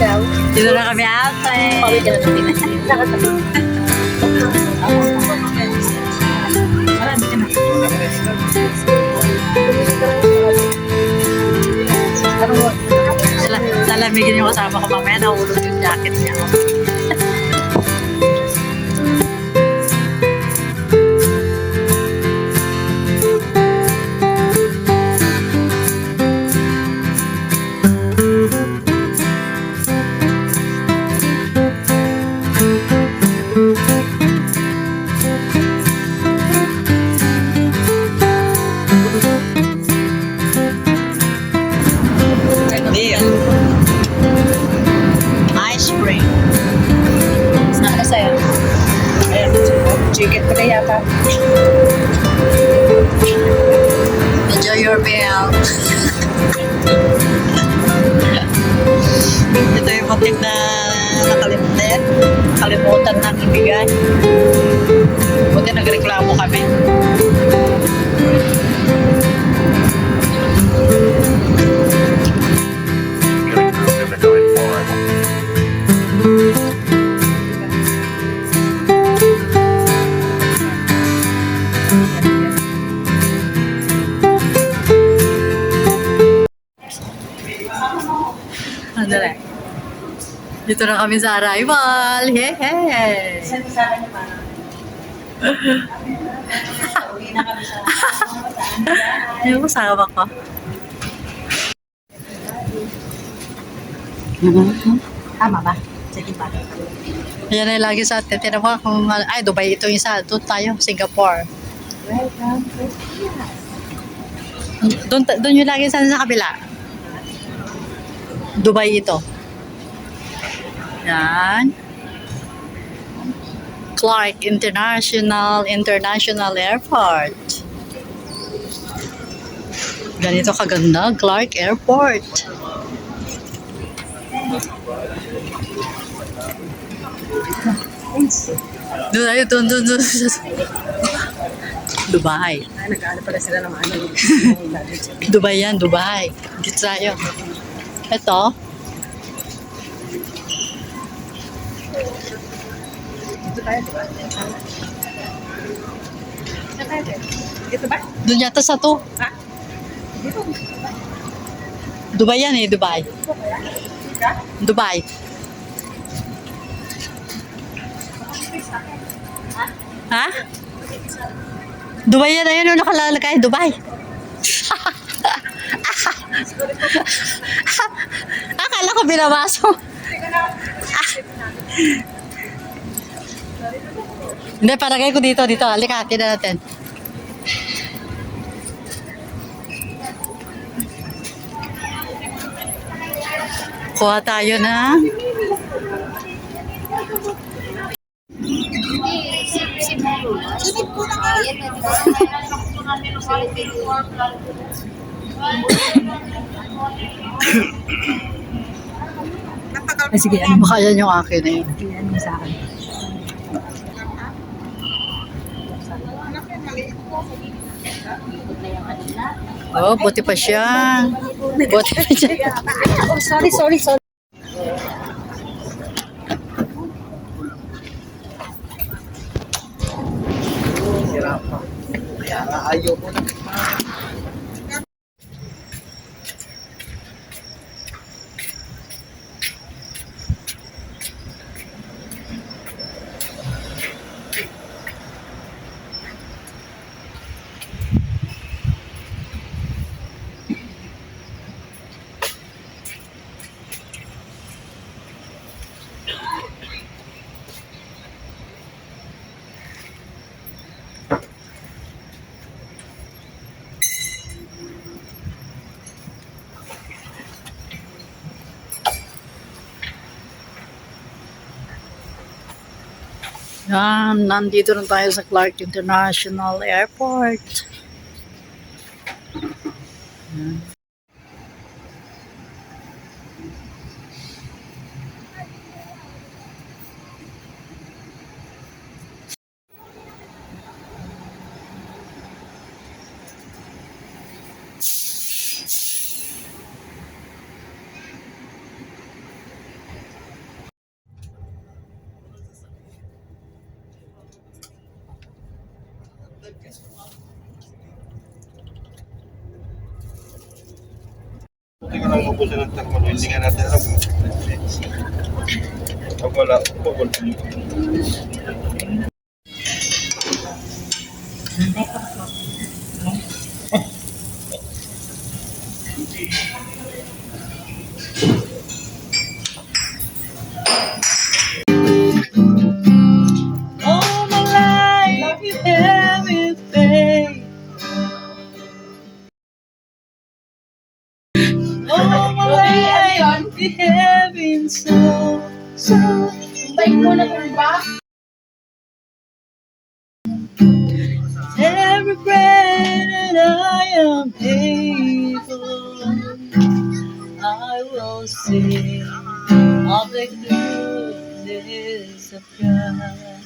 daw. Dito na kami ata eh. Pawid kami na. Salamigin yung kasama ko mamaya, nahulog yung jacket. Deal. Ice cream. Saan ka sa'yo? Ayan, chicken pa na yata. Enjoy your meal. Ito yung muntik na nakalimutan. Nakalimutan ng ibigay. Buti nagreklamo kami. Dito na kami sa arrival. Hey, hey. Yung kasama ko. Tama ba? Sige ba? Yan ay lagi sa atin. Tinan mo kung, ay, Dubai ito yung isa. Doon tayo, Singapore. Welcome to Doon, doon yung lagi sa, sa kabila. Dubai ito. Yan. Clark International International Airport. Ganito kaganda, Clark Airport. Doon tayo, doon, doon, doon. Dubai. Nag-ano pala sila ng ano. Dubai yan, Dubai. Dito tayo. Ito. Dito tayo, diba? Dito tayo, diba? Dito ba? Doon sa to. Ha? Dito. Dubai yan eh, Dubai. Dubai. Ha? Dubai yan, ayun yung nakalalagay, Dubai. Akala ko binabaso. Hindi, paragay ko dito, dito. Halika, tina natin. Kuha tayo na. Ay, sige, ano mo? Baka yan yung akin eh. Sige, ano sa akin? Oh, buti pa siya. Buti pa siya. Oh, sorry, sorry, sorry. Ayaw mo na. Yan, nandito na tayo sa Clark International Airport. Hindi ko lang mabusin ng termo. Hindi nga natin alam. Pag wala, pag wala. All my life been so, so. Bike mo na kung ba? Every breath that I am able, I will sing of the goodness of God.